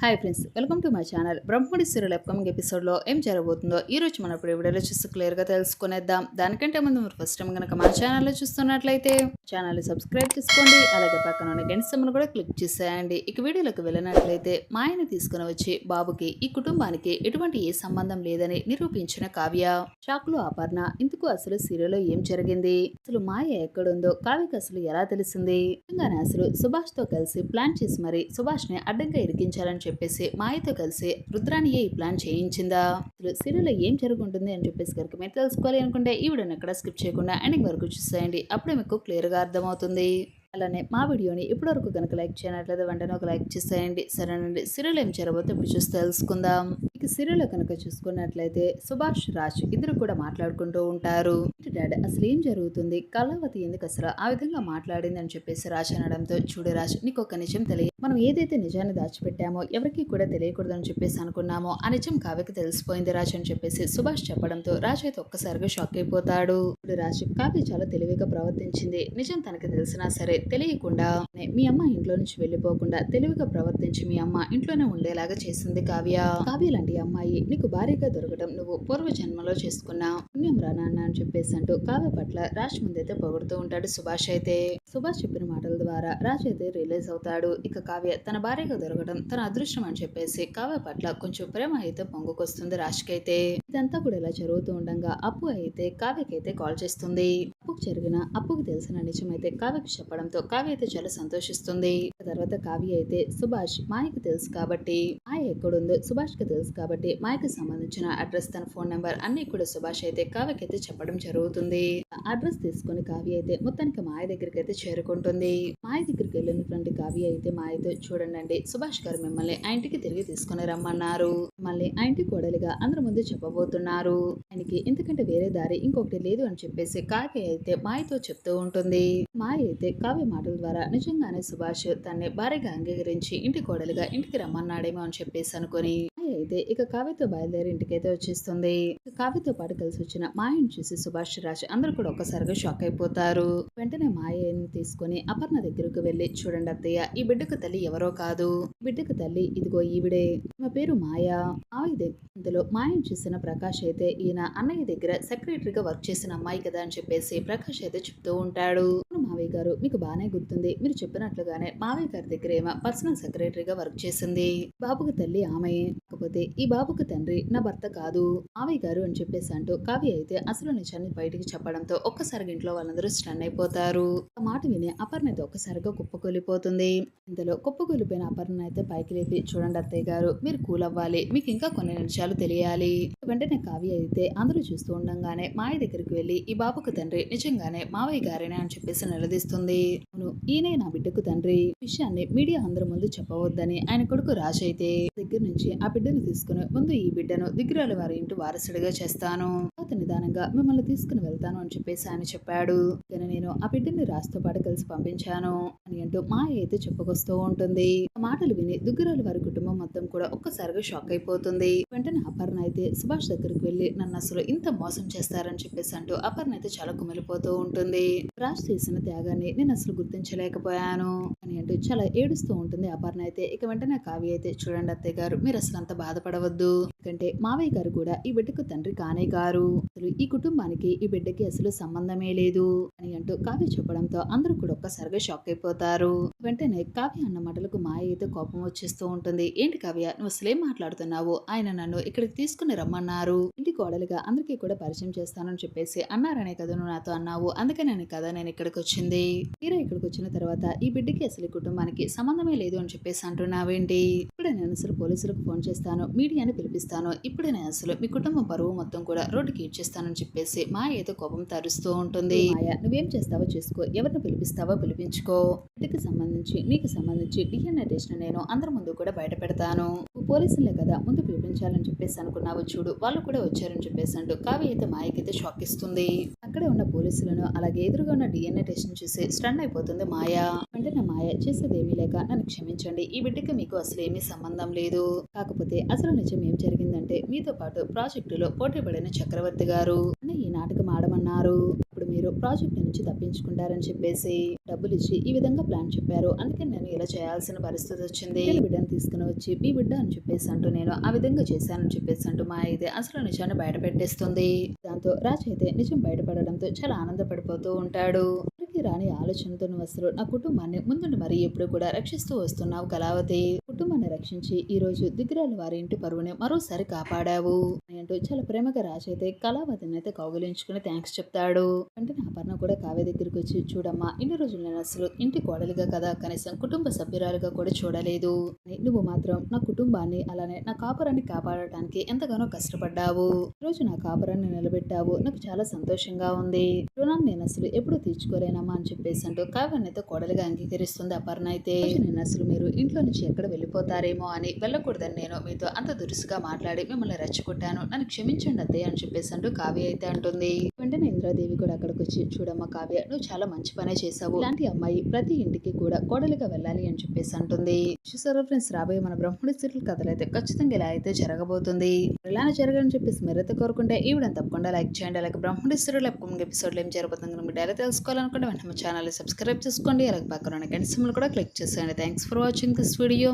Hi friends welcome to my channel Brahmamudi serial upcoming ఎపిసోడ్లో ఏం జరగబోతుందో ఈ రోజు మన ఇప్పుడు వీడియోలో చూసి క్లియర్గా తెలుసుకునేద్దాం. దానికంటే ముందు మీరు ఫస్ట్ టైం కనుక మా ఛానల్లో చూస్తున్నట్లయితే ఛానల్ని సబ్స్క్రైబ్ చేసుకోండి అలాగే పక్కన ఉన్న గంట సమ్మను కూడా క్లిక్ చేసేయండి. ఇక వీడియోలోకి వెళ్ళినట్లయితే మా ఆయన తీసుకుని వచ్చి బాబుకి ఈ కుటుంబానికి ఎటువంటి ఏ సంబంధం లేదని నిరూపించిన కావ్య. షాక్లో అపర్ణ ఇందుకు అసలు సీరియల్లో ఏం జరిగింది? అసలు మాయ ఎక్కడుందో కావ్యకి అసలు ఎలా తెలిసింది? అసలు సుభాష్తో కలిసి ప్లాన్ చేసి మరి సుభాష్ని అడ్డంగా ఇరికించాలని చెప్పేసి మాయతో కలిసి రుద్రానియే ఈ ప్లాన్ చేయించిందా? అసలు సీరియల్లో ఏం జరుగుంటుంది అని చెప్పేసి కనుక మీరు తెలుసుకోవాలి అనుకుంటే ఈ వీడియోని ఎక్కడ స్కిప్ చేయకుండా ఎండింగ్ వరకు చూసేయండి. అప్పుడే మీకు క్లియర్గా అర్థమవుతుంది. అలానే మా వీడియోని ఇప్పటివరకు కనుక లైక్ చేయనట్లయితే వెంటనే ఒక లైక్ చేసేయండి. సరేనండి. సిరిలో ఏం జరగబోతే ఇప్పుడు చూసి తెలుసుకుందాం. ఇక సీరియల్ కనుక చూసుకున్నట్లయితే సుభాష్ రాజ్ ఇద్దరు కూడా మాట్లాడుకుంటూ ఉంటారు. డాడ్ అసలు ఏం జరుగుతుంది? కళావతి ఎందుకు అసలు ఆ విధంగా మాట్లాడింది అని చెప్పేసి రాజ్ అనడంతో చూడు రాజ్ నీకు ఒక నిజం తెలియదు మనం ఏదైతే నిజాన్ని దాచిపెట్టామో ఎవరికి కూడా తెలియకూడదని చెప్పేసి అనుకున్నామో ఆ నిజం కావ్యకి తెలిసిపోయింది రాజ్ అని చెప్పేసి సుభాష్ చెప్పడంతో రాజ్ అయితే ఒక్కసారిగా షాక్ అయిపోతాడు. ఇప్పుడు రాజ్ కావ్య చాలా తెలివిగా ప్రవర్తించింది. నిజం తనకి తెలిసినా సరే తెలియకుండా మీ అమ్మ ఇంట్లో నుంచి వెళ్ళిపోకుండా తెలివిగా ప్రవర్తించి మీ అమ్మ ఇంట్లోనే ఉండేలాగా చేసింది కావ్య. కావ్య లాంటి అమ్మాయి నీకు భారీగా దొరకడం నువ్వు పూర్వ జన్మలో చేసుకున్న పుణ్యం రా నాన్న అని చెప్పేసి అంటూ కావ్య పట్ల రాజ్ ముందైతే పొగుడుతూ ఉంటాడు సుభాష్ అయితే. సుభాష్ చెప్పిన మాటల ద్వారా రాజ్ అయితే రిలీజ్ అవుతాడు. ఇక కావ్య తన భార్యగా దొరకడం తన అదృష్టం అని చెప్పేసి కావ్య పట్ల కొంచెం ప్రేమ అయితే పొంగుకొస్తుంది రాజ్కైతే ఇదంతా కూడా ఇలా జరుగుతూ ఉండగా అప్పు అయితే కావ్యకైతే కాల్ చేస్తుంది. అప్పుకు జరిగిన అప్పుకు తెలిసిన నిజమైతే కావ్యకు చెప్పడంతో కావ్య అయితే చాలా సంతోషిస్తుంది. తర్వాత కావ్య అయితే సుభాష్ మాయకు తెలుసు కాబట్టి మాయ ఎక్కడుందో సుభాష్కి తెలుసు కాబట్టి మాయకు సంబంధించిన అడ్రస్ తన ఫోన్ నెంబర్ అన్ని కూడా సుభాష్ అయితే కావ్యకైతే చెప్పడం జరుగుతుంది. ఆ అడ్రస్ తీసుకుని కావ్య అయితే మొత్తానికి మాయ దగ్గరికి అయితే చేరుకుంటుంది. మాయ దగ్గరికి వెళ్ళినటువంటి కావ్య అయితే మాయతో చూడండి అండి సుభాష్ గారు మిమ్మల్ని ఆ ఇంటికి తిరిగి తీసుకుని రమ్మన్నారు. మళ్ళీ ఆ ఇంటి కోడలిగా అందరి ముందు చెప్పబోతున్నారు. ఆయనకి ఎందుకంటే వేరే దారి ఇంకొకటి లేదు అని చెప్పేసి కావ్య అయితే మాయతో చెప్తూ ఉంటుంది. మాయ అయితే కావ్య మాటల ద్వారా నిజంగానే సుభాష్ తన్ని భారీగా అంగీకరించి ఇంటి కోడలిగా ఇంటికి రమ్మన్నాడేమో అని చెప్పేసి అనుకొని అయితే ఇక కావ్యతో బయలుదేరి ఇంటికైతే వచ్చేస్తుంది. ఇక కావ్యతో పాటు కలిసి వచ్చిన మాయను చూసి సుభాష్ రాజ్ అందరూ కూడా ఒక్కసారిగా షాక్ అయిపోతారు. వెంటనే మాయని తీసుకొని అపర్ణ దగ్గరకు వెళ్ళి చూడండి అత్తయ్య ఈ బిడ్డకు తల్లి ఎవరో కాదు. బిడ్డకు తల్లి ఇదిగో ఈవిడే. మా పేరు మాయా. ఆవిడ ఇందులో మాయను చూసిన ప్రకాష్ అయితే ఈయన అన్నయ్య దగ్గర సెక్రటరీగా వర్క్ చేసిన అమ్మాయి కదా అని చెప్పేసి ప్రకాష్ అయితే చెప్తూ ఉంటాడు. మావయ్య గారు? మీకు బాగానే గుర్తుంది. మీరు చెప్పినట్లుగానే మావయ్య గారి దగ్గర ఏమో పర్సనల్ సెక్రటరీగా వర్క్ చేసింది. బాబుకు తల్లి ఆమె. కాకపోతే ఈ బాబుకు తండ్రి నా భర్త కాదు. మావయ్య గారు అని చెప్పేసి అంటూ కావ్య అయితే అసలు నిజాన్ని బయటికి చెప్పడంతో ఒక్కసారిగా ఇంట్లో వాళ్ళందరూ స్టన్ అయిపోతారు. ఆ మాట విని అపర్ణ అయితే ఒక్కసారిగా కుప్పకూలిపోతుంది. ఇందులో కుప్పకూలిపోయిన అపర్ణ అయితే పైకి లేపి చూడండి అత్తయ్య గారు మీరు కూల్ అవ్వాలి మీకు ఇంకా కొన్ని నిమిషాలు తెలియాలి. వెంటనే కావ్య అయితే అందరూ చూస్తూ ఉండగానే మాయ దగ్గరికి వెళ్ళి ఈ బాబుకు తండ్రి నిజంగానే మావయ్య గారేనే? అని చెప్పేసి నిలదీస్తుంది. అవును ఈయనే నా బిడ్డకు తండ్రి. విషయాన్ని మీడియా అందరి ముందు చెప్పవద్దని ఆయన కొడుకు రాజ్ అయితే దగ్గర నుంచి ఆ బిడ్డను తీసుకుని ముందు ఈ బిడ్డను దిగ్గురాల వారి ఇంటి వారసుడిగా చేస్తాను. తర్వాత నిదానంగా మిమ్మల్ని తీసుకుని వెళ్తాను అని చెప్పేసి ఆయన చెప్పాడు. కానీ నేను ఆ బిడ్డని రాజుతో పాటు కలిసి పంపించాను అని అంటూ మాయ అయితే చెప్పుకొస్తూ ఉంటుంది. ఆ మాటలు విని దుగ్గురాల వారి కుటుంబం మొత్తం కూడా ఒక్కసారిగా షాక్ అయిపోతుంది. వెంటనే అపర్ణ అయితే సుభాష్ దగ్గరికి వెళ్ళి నన్ను అసలు ఇంత మోసం చేస్తారని చెప్పేసి అంటూ అపర్ణ అయితే చాలా కుమిలిపోతూ ఉంటుంది. రాజ్ చేసిన త్యాగాన్ని నేను అసలు గుర్తించలేకపోయాను అని అంటూ చాలా ఏడుస్తూ ఉంటుంది అపర్ణ అయితే. ఇక వెంటనే కావ్య అయితే చూడండి అత్తయ్య గారు మీరు అసలు అంత బాధపడవద్దు. ఎందుకంటే మావయ్య గారు కూడా ఈ బిడ్డకు తండ్రి కానే గారు అసలు ఈ కుటుంబానికి ఈ బిడ్డకి అసలు సంబంధమే లేదు అని అంటూ కావ్య చెప్పడంతో అందరూ కూడా ఒక్కసారిగా షాక్ అయిపోతారు. వెంటనే కావ్య అన్న మాటలకు మాయ అయితే కోపం వచ్చేస్తూ ఉంటుంది. ఏంటి కావ్య నువ్వు అసలేం మాట్లాడుతున్నావు? ఆయన నన్ను ఇక్కడికి తీసుకుని రమ్మన్నారు ఇంటి కోడలిగా అందరికీ కూడా పరిచయం చేస్తానని చెప్పేసి అన్నారనే కదా నువ్వు నాతో అన్నావు. అందుకనే కదా నేను ఇక్కడికి వచ్చింది తీరా ఇక్కడికి వచ్చిన తర్వాత ఈ బిడ్డకి అసలు కుటుంబానికి సంబంధమే లేదు అని చెప్పేసి అంటున్నావేంటి? ఇప్పుడే నేను అసలు పోలీసులకు ఫోన్ చేస్తాను మీడియాని పిలిపిస్తాను. ఇప్పుడే నేను అసలు మీ కుటుంబం పరువు మొత్తం కూడా రోడ్డుకి ఇచ్చేస్తానని చెప్పేసి మాయ ఏదో కోపం తరుస్తూ ఉంటుంది. మాయ నువ్వేం చేస్తావో చేసుకో. ఎవరిని పిలిపిస్తావో పిలిపించుకో. బిడ్డకి సంబంధించి నీకు సంబంధించి డిఎన్ఏ టెస్ట్ నేను అందరి ముందు కూడా బయట పెడతాను. పోలీసులే కదా ముందు పిలిపించాలని చెప్పేసి అనుకున్నావు చూడు. వాళ్ళు కూడా వచ్చారని చెప్పేసి అంటూ కావ్య అయితే మాయకైతే షాక్ ఇస్తుంది. అక్కడే ఉన్న పోలీసులను అలాగే ఎదురుగా ఉన్న డిఎన్ఏ టెస్ట్ చూసి స్టన్ అయిపోతుంది మాయ. వెంటనే మాయ ఏమీ లేక నన్ను క్షమించండి. ఈ బిడ్డకి మీకు అసలు ఏమీ సంబంధం లేదు. కాకపోతే అసలు నిజం ఏం జరిగిందంటే మీతో పాటు ప్రాజెక్టులో పోటీ పడిన చక్రవర్తి గారు. అని ఈ నాటకం ఆడమన్నారు. ఇప్పుడు మీరు ప్రాజెక్ట్ నుంచి తప్పించుకుంటారని చెప్పేసి డబ్బులు ఇచ్చి ఈ విధంగా ప్లాన్ చెప్పారు. అందుకే నేను ఇలా చేయాల్సిన పరిస్థితి వచ్చింది. ఈ బిడ్డను తీసుకుని వచ్చి మీ బిడ్డ అని చెప్పేసి అంటూ నేను ఆ విధంగా చేశానని చెప్పేసి అంటూ మా అయితే అసలు నిజాన్ని బయట పెట్టేస్తుంది దాంతో రాజ్ అయితే నిజం బయటపడడంతో చాలా ఆనందపడిపోతూ ఉంటాడు. రాని ఆలోచనతో నువ్వు అసలు నా కుటుంబాన్ని ముందుండి మరి ఎప్పుడు కూడా రక్షిస్తూ వస్తున్నావు కళావతి. కుటుంబాన్ని రక్షించి ఈ రోజు దిగ్గరాల వారి ఇంటి పరువుని మరోసారి కాపాడావు. అంటూ చాలా ప్రేమగా రాజైతే అయితే కళావతిని అయితే కౌగులించుకుని థ్యాంక్స్ చెప్తాడు. వెంటనే అపర్ణ కూడా కావ్య దగ్గరికి వచ్చి చూడమ్మా ఇన్ని రోజులు నేను అసలు ఇంటి కోడలిగా కదా కనీసం కుటుంబ సభ్యురాలుగా కూడా చూడలేదు. నువ్వు మాత్రం నా కుటుంబాన్ని అలానే నా కాపురాన్ని కాపాడటానికి ఎంతగానో కష్టపడ్డావు. ఈ రోజు నా కాపురాన్ని నిలబెట్టావు నాకు చాలా సంతోషంగా ఉంది. రుణాన్ని నేను అసలు ఎప్పుడు తీర్చుకోలేనమ్మా అని చెప్పేసి అంటూ కావ్యాన్ని అయితే కోడలిగా అంగీకరిస్తుంది అపర్ణ అయితే. నేను అసలు మీరు ఇంట్లో నుంచి ఎక్కడ వెళ్ళిపోతారేమో అని వెళ్ళకూడదని నేను మీతో అంత దురుసుగా మాట్లాడి మిమ్మల్ని రెచ్చగొట్టాను. నన్ను క్షమించండి అత్తయ్య అని చెప్పేసి అంటూ కావ్య అయితే అంటుంది. వెంటనే ఇంద్రాదేవి కూడా అక్కడికి వచ్చి చూడమ్మ కావ్య నువ్వు చాలా మంచి పనే చేసావు ఇలాంటి అమ్మాయి ప్రతి ఇంటికి కూడా కోడలిగా వెళ్ళాలి అని చెప్పేసి అంటుంది. చూసారా ఫ్రెండ్స్ రాబోయే మన బ్రహ్మడి సీరియల్ కథలు అయితే ఖచ్చితంగా ఇలా అయితే జరగబోతుంది. ఇలానే జరగాలని చెప్పేసి మీరైతే కోరుకుంటే ఈ తప్పకుండా లైక్ చేయండి. అలాగే బ్రహ్మడి సీరియల్ అప్కమింగ్ ఎపిసోడ్లో ఏం జరగబోతుంది మీరు డైరెక్ట్ తెలుసుకోవాలనుకుంటే వెంటనే ఛానల్ సబ్స్క్రైబ్ చేసుకోండి అలాగే పక్కన గంట సిమ్లు కూడా క్లిక్ చేసేయండి. Thanks for watching this video.